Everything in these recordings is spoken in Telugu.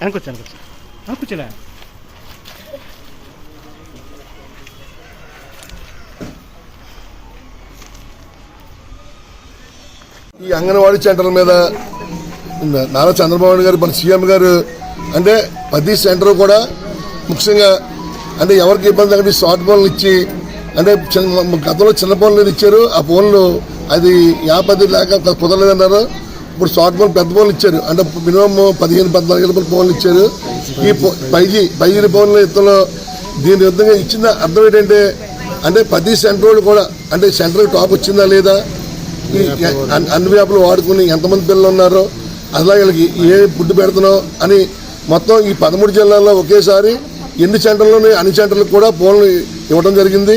అనుకోవచ్చు అనుకోవచ్చు వెనకొచ్చులే ఈ అంగన్వాడీ సెంటర్ల మీద నారా చంద్రబాబు నాయుడు గారు మన సీఎం గారు అంటే ప్రతి సెంటర్ కూడా ముఖ్యంగా అంటే ఎవరికి ఇబ్బంది అంటే స్మార్ట్ ఫోన్లు ఇచ్చి అంటే చిన్న గతంలో చిన్న ఫోన్లు ఇచ్చారు ఆ ఫోన్లు అది యాపది లేక కుదరలేదన్నారు. ఇప్పుడు షార్ట్ ఫోన్ పెద్ద ఫోన్లు ఇచ్చారు. అంటే మినిమం పదిహేను పద్నాలుగు వేల ఫోన్లు ఇచ్చారు. ఈ ఫైవ్ జీ ఫైవ్ జీ ఫోన్లు ఇతను దీని విధంగా ఇచ్చిన అర్థం ఏంటంటే అంటే ప్రతి సెంటర్ కూడా అంటే సెంటర్ టాప్ వచ్చిందా లేదా? అన్ని వ్యాపులు వాడుకుని ఎంతమంది పిల్లలు ఉన్నారో? అసలు వీళ్ళకి ఏ ఫుడ్ పెడుతున్నాం అని మొత్తం ఈ పదమూడు జిల్లాల్లో ఒకేసారి ఎన్ని సెంటర్లోని అన్ని సెంటర్లకు కూడా ఫోన్లు ఇవ్వడం జరిగింది.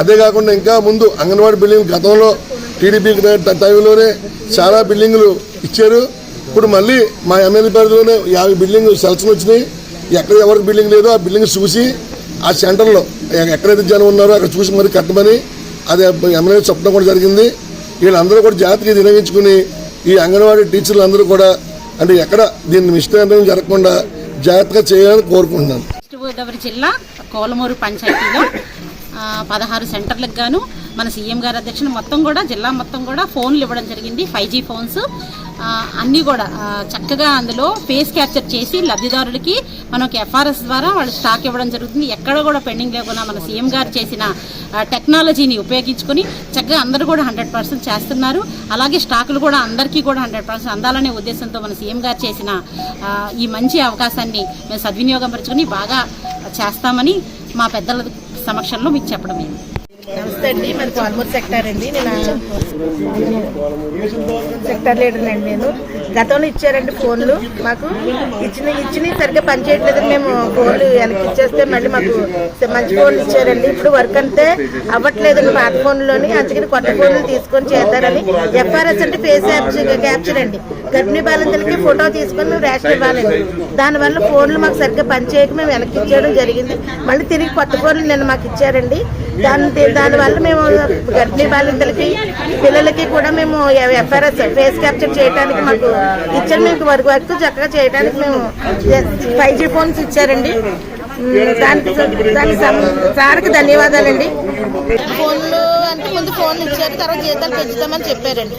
అదే కాకుండా ఇంకా ముందు అంగన్వాడీ బిల్డింగ్ గతంలో టీడీపీ టైంలోనే చాలా బిల్డింగులు ఇచ్చారు. ఇప్పుడు మళ్ళీ మా ఎమ్మెల్యే పరిధిలోనే యాభై బిల్డింగ్ సెలక్షన్ వచ్చినాయి. ఎక్కడ ఎవరికి బిల్డింగ్ లేదో ఆ బిల్డింగ్ చూసి ఆ సెంటర్లో ఎక్కడైతే జనం ఉన్నారో అక్కడ చూసి మరి కట్టమని అది ఎమ్మెల్యే చెప్పడం కూడా జరిగింది. వీళ్ళందరూ కూడా జాగ్రత్తగా వినియోగించుకుని ఈ అంగన్వాడీ టీచర్లు అందరూ కూడా అంటే ఎక్కడ దీన్ని మిస్టేక్ జరగకుండా జాగ్రత్తగా చేయాలని కోరుకుంటున్నాను. వెస్ట్ గోదావరి జిల్లా కోలమూరు పంచాయతీలో పదహారు సెంటర్లకు గాను మన సీఎం గారి అధ్యక్షుడు మొత్తం కూడా జిల్లా మొత్తం కూడా ఫోన్లు ఇవ్వడం జరిగింది ఫైవ్ జీ ఫోన్స్. అన్నీ కూడా చక్కగా అందులో ఫేస్ క్యాప్చర్ చేసి లబ్ధిదారులకి మనకి ఎఫ్ఆర్ఎస్ ద్వారా వాళ్ళు స్టాక్ ఇవ్వడం జరుగుతుంది. ఎక్కడ కూడా పెండింగ్ లేకుండా మన సీఎం గారు చేసిన టెక్నాలజీని ఉపయోగించుకొని చక్కగా అందరూ కూడా హండ్రెడ్ పర్సెంట్ చేస్తున్నారు. అలాగే స్టాకులు కూడా అందరికీ కూడా హండ్రెడ్ పర్సెంట్ అందాలనే ఉద్దేశంతో మన సీఎం గారు చేసిన ఈ మంచి అవకాశాన్ని మేము సద్వినియోగం పరుచుకొని బాగా చేస్తామని మా పెద్దల సమక్షంలో మీకు చెప్పడం ఏంటి? నమస్తే అండి మరి పాల్మూరు సెక్టార్ అండి. నేను సెక్టార్ లీడర్ అండి నేను. గతంలో ఇచ్చారండి ఫోన్లు. మాకు ఇచ్చిన ఇచ్చిన సరిగ్గా పనిచేయట్లేదు మేము ఫోన్లు వెనక్కి ఇచ్చేస్తే మళ్ళీ మాకు మంచి ఫోన్లు ఇచ్చారండి. ఇప్పుడు వర్క్ అంతే అవ్వట్లేదండి పాత ఫోన్లోని. అందుకని కొత్త ఫోన్లు తీసుకొని చేద్దారని ఎఫ్ఆర్ఎస్ అంటే ఫేస్ క్యాప్చర్ అండి. గర్భిణీ బాలింతలకి ఫోటో తీసుకొని రేషన్ ఇవ్వాలండి దానివల్ల ఫోన్లు మాకు సరిగ్గా పనిచేయక మేము వెనక్కి ఇచ్చేయడం జరిగింది. మళ్ళీ తిరిగి కొత్త ఫోన్లు నిన్న మాకు ఇచ్చారండి. దాని దానివల్ల మేము గర్భిణీ బాలింతలకి పిల్లలకి కూడా మేము ఎఫ్ఆర్ఎస్ ఫేస్ క్యాప్చర్ చేయడానికి మాకు ఇచ్చారు. మీకు వర్క్ వర్క్ చక్కగా చేయడానికి మేము ఫైవ్ జీ ఫోన్స్ ఇచ్చారండి. దానికి దానికి సార్కి ధన్యవాదాలండి. ఫోన్లు అంటే ముందు ఫోన్లు ఇచ్చారు తర్వాత జీతాలు పెంచుతామని చెప్పారండి.